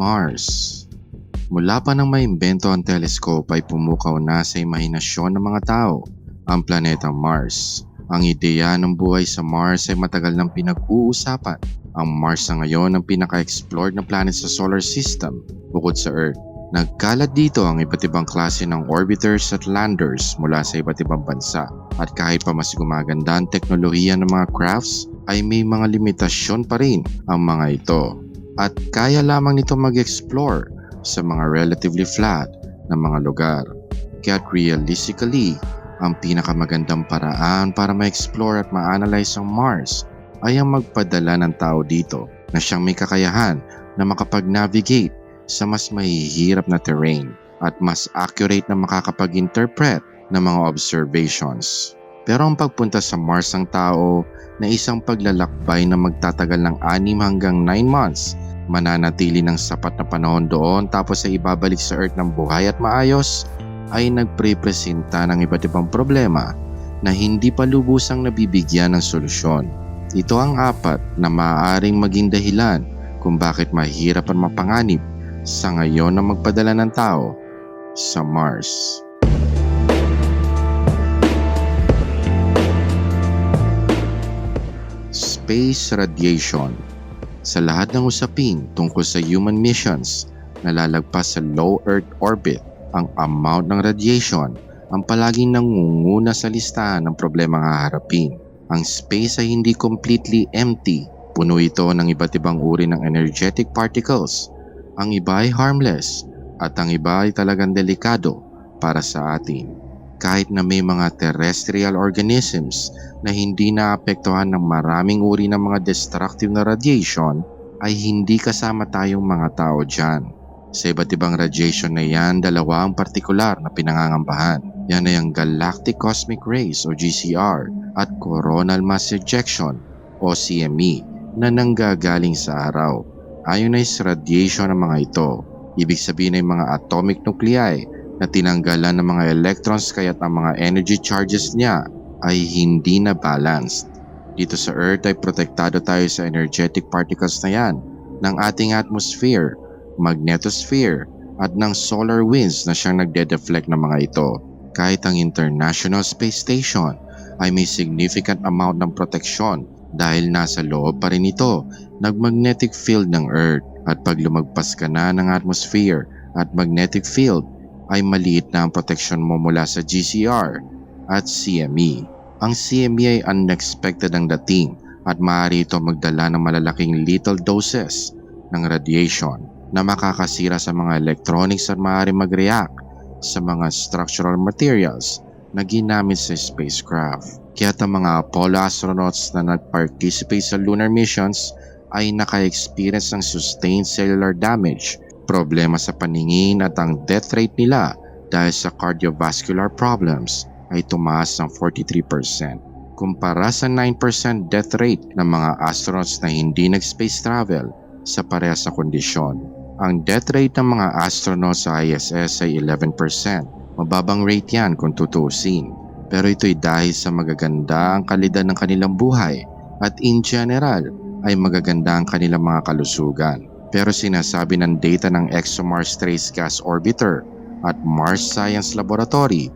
Mars Mula pa nang maimbento ang telescope ay pumukaw na sa imahinasyon ng mga tao ang planetang Mars. Ang ideya ng buhay sa Mars ay matagal nang pinag-uusapan. Ang Mars na ngayon ang pinaka-explored na planet sa solar system bukod sa Earth. Nagkalat dito ang iba't ibang klase ng orbiters at landers mula sa iba't ibang bansa. At kahit pa mas gumaganda ang teknolohiya ng mga crafts, ay may mga limitasyon pa rin ang mga ito. At kaya lamang nito mag-explore sa mga relatively flat na mga lugar. Kaya realistically, ang pinakamagandang paraan para ma-explore at ma-analyze ang Mars ay ang magpadala ng tao dito na siyang may kakayahan na makapag-navigate sa mas mahihirap na terrain at mas accurate na makakapag-interpret ng mga observations. Pero ang pagpunta sa Mars ng tao na isang paglalakbay na magtatagal ng 6 hanggang 9 months mananatili ng sapat na panahon doon tapos ay ibabalik sa Earth ng buhay at maayos ay nagprepresenta ng iba't ibang problema na hindi pa lubusang nabibigyan ng solusyon. Ito ang apat na maaaring maging dahilan kung bakit mahirap ang mapanganib sa ngayon na magpadala ng tao sa Mars. Space Radiation sa lahat ng usapin tungkol sa human missions na lalagpas sa low Earth orbit, ang amount ng radiation ang palaging nangunguna sa listahan ng problemang haharapin. Ang space ay hindi completely empty. Puno ito ng iba't ibang uri ng energetic particles. Ang iba ay harmless at ang iba ay talagang delikado para sa atin. Kahit na may mga terrestrial organisms na hindi naapektuhan ng maraming uri ng mga destructive na radiation, ay hindi kasama tayong mga tao dyan. Sa iba't ibang radiation na yan, dalawa ang partikular na pinangangambahan. Yan ay ang Galactic Cosmic Rays o GCR at Coronal Mass Ejection o CME na nanggagaling sa araw. Ionized radiation ng mga ito, ibig sabihin ay mga atomic nuclei na tinanggalan ng mga electrons kaya't ang mga energy charges niya ay hindi na balanced. Dito sa Earth ay protektado tayo sa energetic particles na yan ng ating atmosphere, magnetosphere at ng solar winds na siyang nagde-deflect ng mga ito. Kahit ang International Space Station ay may significant amount ng proteksyon dahil nasa loob pa rin ito ng magnetic field ng Earth at pag lumagpas ka na ng atmosphere at magnetic field ay maliit na ang proteksyon mo mula sa GCR at CME. Ang CME ay unexpected ang dating at maaari ito magdala ng malalaking lethal doses ng radiation na makakasira sa mga electronics at maaari mag-react sa mga structural materials na ginamit sa spacecraft. Kaya ang mga Apollo astronauts na nag-participate sa lunar missions ay naka-experience ng sustained cellular damage problema sa paningin at ang death rate nila dahil sa cardiovascular problems ay tumaas ng 43% kumpara sa 9% death rate ng mga astronauts na hindi nag-space travel sa parehas na kondisyon. Ang death rate ng mga astronauts sa ISS ay 11%. Mababang rate yan kung tutusin. Pero ito'y dahil sa magaganda ang kalidad ng kanilang buhay at in general ay magaganda ang kanilang mga kalusugan. Pero sinasabi ng data ng ExoMars Trace Gas Orbiter at Mars Science Laboratory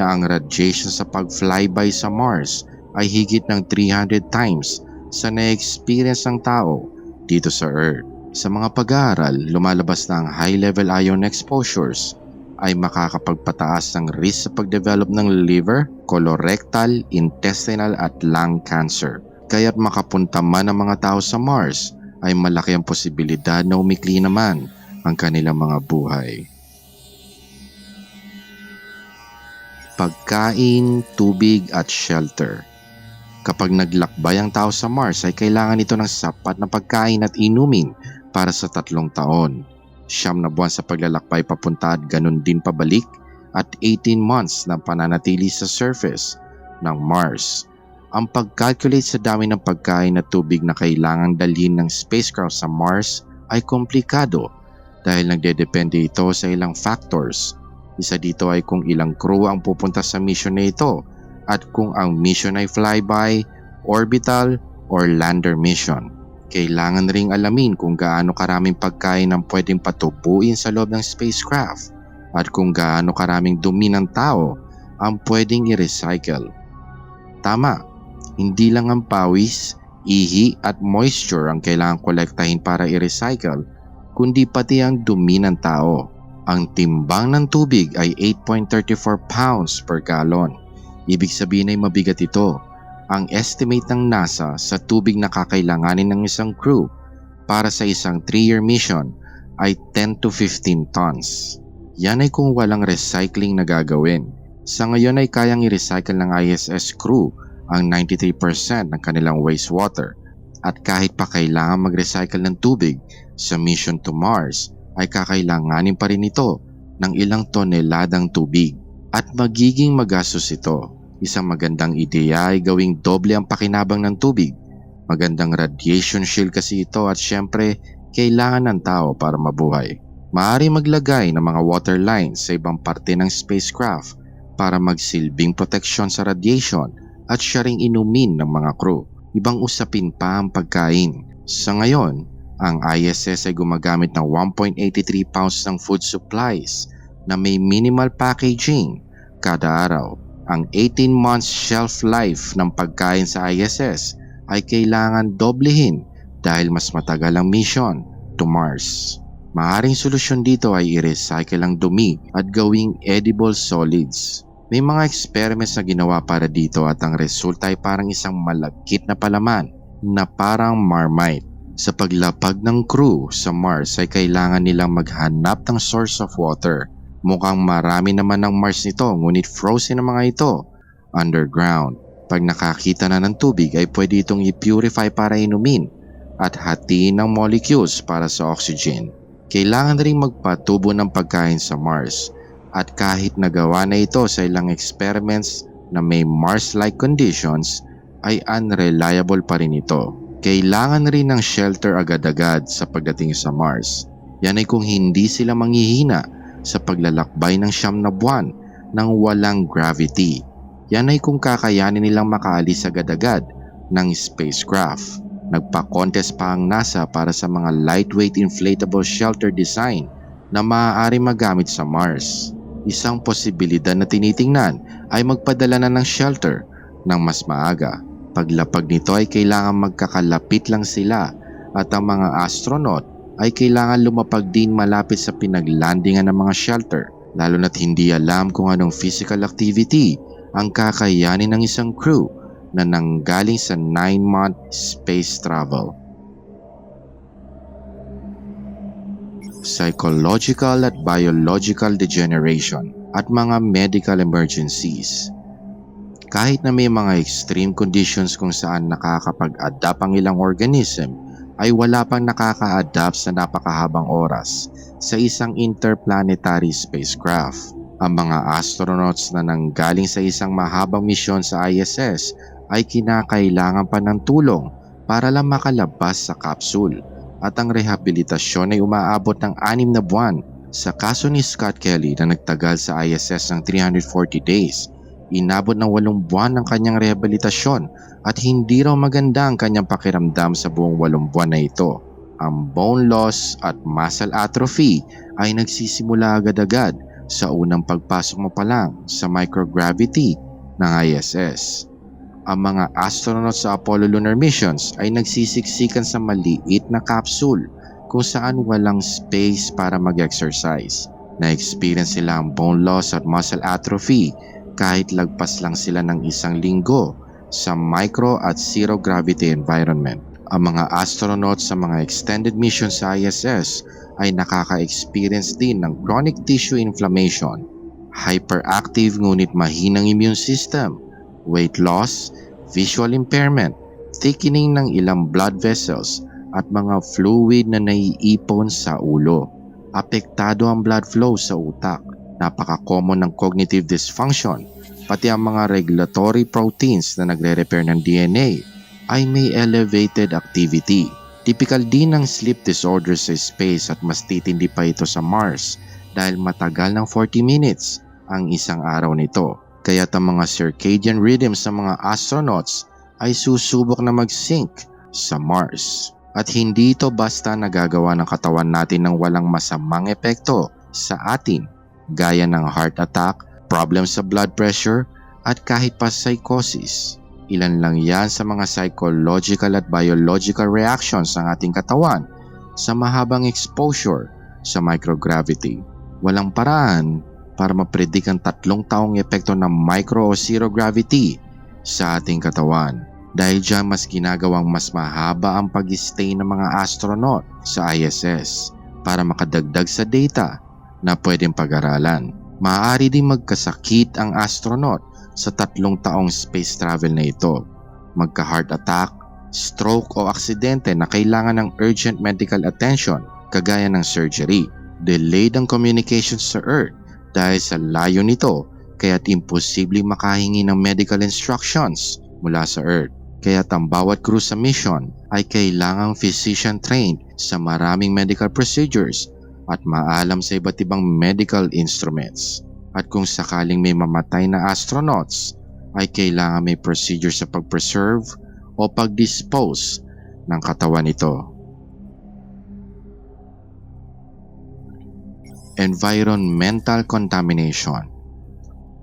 na ang radiation sa pag-flyby sa Mars ay higit ng 300 times sa na-experience ng tao dito sa Earth. Sa mga pag-aaral, lumalabas na ang high-level ion exposures ay makakapagpataas ng risk sa pag-develop ng liver, colorectal, intestinal at lung cancer. Kaya't makapunta man ang mga tao sa Mars ay malaki ang posibilidad na umikli naman ang kanilang mga buhay. Pagkain, tubig at shelter. Kapag naglakbay ang tao sa Mars ay kailangan ito ng sapat na pagkain at inumin para sa tatlong taon. Siyam na buwan sa paglalakbay papunta at ganun din pabalik at 18 months na pananatili sa surface ng Mars. Ang pag-calculate sa dami ng pagkain at tubig na kailangang dalhin ng spacecraft sa Mars ay komplikado dahil nagdedepende ito sa ilang factors. Isa dito ay kung ilang crew ang pupunta sa mission na ito at kung ang mission ay flyby, orbital, or lander mission. Kailangan ring alamin kung gaano karaming pagkain ang pwedeng patubuin sa loob ng spacecraft at kung gaano karaming dumi ng tao ang pwedeng i-recycle. Tama, hindi lang ang pawis, ihi at moisture ang kailangan kolektahin para i-recycle, kundi pati ang dumi ng tao. Ang timbang ng tubig ay 8.34 pounds per gallon. Ibig sabihin ay mabigat ito. Ang estimate ng NASA sa tubig na kakailanganin ng isang crew para sa isang 3-year mission ay 10 to 15 tons. Yan ay kung walang recycling na gagawin. Sa ngayon ay kayang i-recycle ng ISS crew ang 93% ng kanilang wastewater at kahit pa kailangan mag-recycle ng tubig sa mission to Mars ay kakailanganin pa rin ito ng ilang toneladang tubig at magiging magastos ito. Isang magandang ideya ay gawing doble ang pakinabang ng tubig. Magandang radiation shield kasi ito at syempre kailangan ng tao para mabuhay. Maaari maglagay ng mga water lines sa ibang parte ng spacecraft para magsilbing proteksyon sa radiation at siya ring inumin ng mga crew. Ibang usapin pa ang pagkain. Sa ngayon, ang ISS ay gumagamit ng 1.83 pounds ng food supplies na may minimal packaging kada araw. Ang 18 months shelf life ng pagkain sa ISS ay kailangan doblehin dahil mas matagal ang mission to Mars. Maaring solusyon dito ay i-recycle ang dumi at gawing edible solids. May mga experiments na ginawa para dito at ang resulta ay parang isang malagkit na palaman na parang marmite. Sa paglapag ng crew sa Mars ay kailangan nilang maghanap ng source of water. Mukhang marami naman ng Mars nito ngunit frozen ang mga ito underground. Pag nakakita na ng tubig ay pwede itong i-purify para inumin at hatiin ng molecules para sa oxygen. Kailangan ring magpatubo ng pagkain sa Mars at kahit nagawa na ito sa ilang experiments na may Mars-like conditions ay unreliable pa rin ito. Kailangan rin ng shelter agad-agad sa pagdating sa Mars. Yan ay kung hindi sila manghihina sa paglalakbay ng siyam na buwan ng walang gravity. Yan ay kung kakayanin nilang makaalis agad-agad ng spacecraft. Nagpa-contest pa ang NASA para sa mga lightweight inflatable shelter design na maaari magamit sa Mars. Isang posibilidad na tinitingnan ay magpadala na ng shelter ng mas maaga. Paglapag nito ay kailangan magkakalapit lang sila at ang mga astronaut ay kailangan lumapag din malapit sa pinaglandingan ng mga shelter lalo na't hindi alam kung anong physical activity ang kakayanin ng isang crew na nanggaling sa 9-month space travel. Psychological at biological degeneration at mga medical emergencies. Kahit na may mga extreme conditions kung saan nakakapag-adapt ang ilang organism, ay wala pang nakaka-adapt sa napakahabang oras sa isang interplanetary spacecraft. Ang mga astronauts na nanggaling sa isang mahabang misyon sa ISS ay kinakailangan pa ng tulong para lang makalabas sa capsule at ang rehabilitasyon ay umaabot ng anim na buwan. Sa kaso ni Scott Kelly na nagtagal sa ISS ng 340 days, inabot ng walong buwan ng kanyang rehabilitasyon at hindi raw maganda ang kanyang pakiramdam sa buong walong buwan na ito. Ang bone loss at muscle atrophy ay nagsisimula agad-agad sa unang pagpasok mo pa lang sa microgravity ng ISS. Ang mga astronaut sa Apollo lunar missions ay nagsisiksikan sa maliit na capsule kung saan walang space para mag-exercise. Na-experience sila ang bone loss at muscle atrophy kahit lagpas lang sila ng isang linggo sa micro at zero gravity environment. Ang mga astronaut sa mga extended mission sa ISS ay nakaka-experience din ng chronic tissue inflammation, hyperactive ngunit mahinang immune system, weight loss, visual impairment, thickening ng ilang blood vessels at mga fluid na naiipon sa ulo. Apektado ang blood flow sa utak. Napaka-common ng cognitive dysfunction pati ang mga regulatory proteins na nagre-repair ng DNA ay may elevated activity. Typical din ng sleep disorder sa space at mas titindi pa ito sa Mars dahil matagal ng 40 minutes ang isang araw nito. Kaya ang mga circadian rhythms ng mga astronauts ay susubok na mag-sync sa Mars. At hindi ito basta nagagawa ng katawan natin ng walang masamang epekto sa atin gaya ng heart attack, problems sa blood pressure at kahit pa psychosis. Ilan lang yan sa mga psychological at biological reactions ng ating katawan sa mahabang exposure sa microgravity. Walang paraan para mapredict ang tatlong taong epekto ng micro o zero gravity sa ating katawan. Dahil dyan mas ginagawang mas mahaba ang pag-stay ng mga astronaut sa ISS para makadagdag sa data na pwedeng pag-aralan. Maaari din magkasakit ang astronaut sa tatlong taong space travel na ito. Magka-heart attack, stroke o aksidente na kailangan ng urgent medical attention kagaya ng surgery. Delayed ang communications sa Earth dahil sa layo nito kaya't imposibleng makahingi ng medical instructions mula sa Earth. Kaya't ang bawat crew sa mission ay kailangang physician trained sa maraming medical procedures at maalam sa iba't ibang medical instruments. At kung sakaling may mamatay na astronauts, ay kailangan may procedure sa pag-preserve o pag-dispose ng katawan nito. Environmental contamination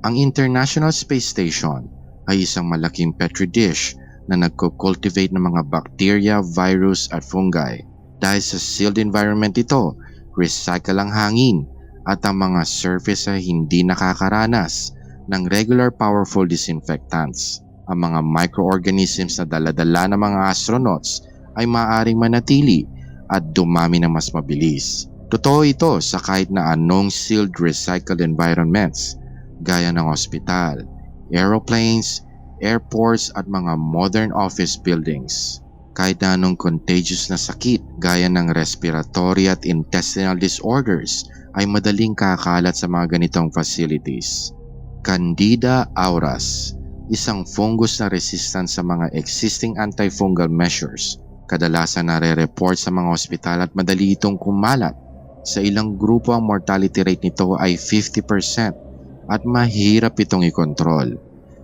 Ang International Space Station ay isang malaking petri dish na nagko-cultivate ng mga bacteria, virus at fungi. Dahil sa sealed environment ito, recycle ang hangin at ang mga surface ay hindi nakakaranas ng regular powerful disinfectants. Ang mga microorganisms na daladala ng mga astronauts ay maaaring manatili at dumami ng mas mabilis. Totoo ito sa kahit na anong sealed recycled environments gaya ng ospital, aeroplanes, airports at mga modern office buildings. Kahit na anong contagious na sakit gaya ng respiratory at intestinal disorders ay madaling kakalat sa mga ganitong facilities. Candida auras, isang fungus na resistant sa mga existing antifungal measures. Kadalasan nare-report sa mga ospital at madali itong kumalat. Sa ilang grupo ang mortality rate nito ay 50% at mahirap itong ikontrol.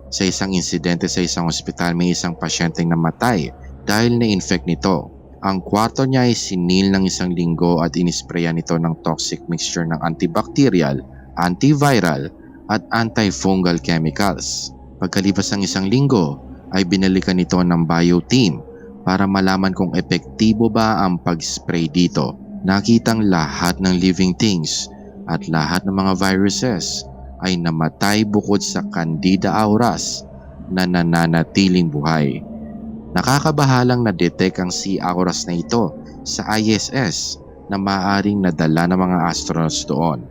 Sa isang insidente sa isang ospital may isang pasyenteng namatay dahil na-infect nito. Ang kwarto niya ay sinil ng isang linggo at inisprayan nito ng toxic mixture ng antibacterial, antiviral at antifungal chemicals. Pagkalipas ng isang linggo ay binalikan nito ng bio team para malaman kung epektibo ba ang pag-spray dito. Nakitang lahat ng living things at lahat ng mga viruses ay namatay bukod sa Candida auras na nananatiling buhay. Nakakabahalang na-detect ang C. auras na ito sa ISS na maaaring nadala ng mga astronauts doon.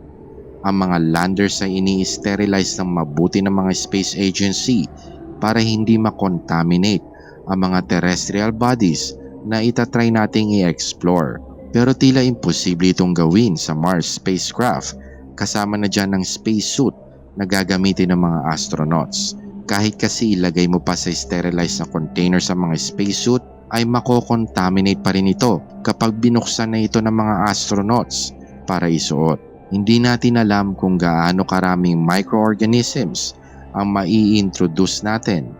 Ang mga landers ay ini-sterilize ng mabuti ng mga space agency para hindi makontaminate ang mga terrestrial bodies na itatry nating i-explore. Pero tila imposible itong gawin sa Mars spacecraft kasama na dyan ng spacesuit na gagamitin ng mga astronauts. Kahit kasi ilagay mo pa sa sterilized na container sa mga spacesuit ay makokontaminate pa rin ito kapag binuksan na ito ng mga astronauts para isuot. Hindi natin alam kung gaano karaming microorganisms ang mai-introduce natin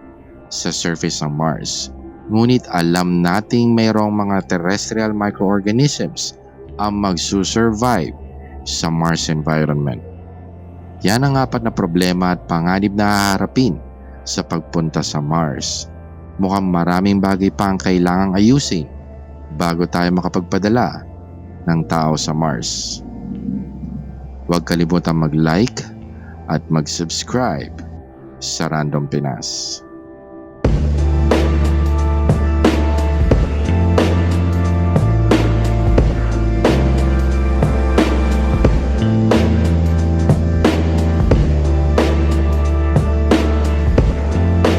sa surface ng Mars. Ngunit alam nating mayroong mga terrestrial microorganisms ang magsusurvive sa Mars environment. Yan ang apat na problema at panganib na haharapin sa pagpunta sa Mars. Mukhang maraming bagay pa ang kailangang ayusin bago tayo makapagpadala ng tao sa Mars. Huwag kalimutan mag-like at mag-subscribe sa Random Pinas.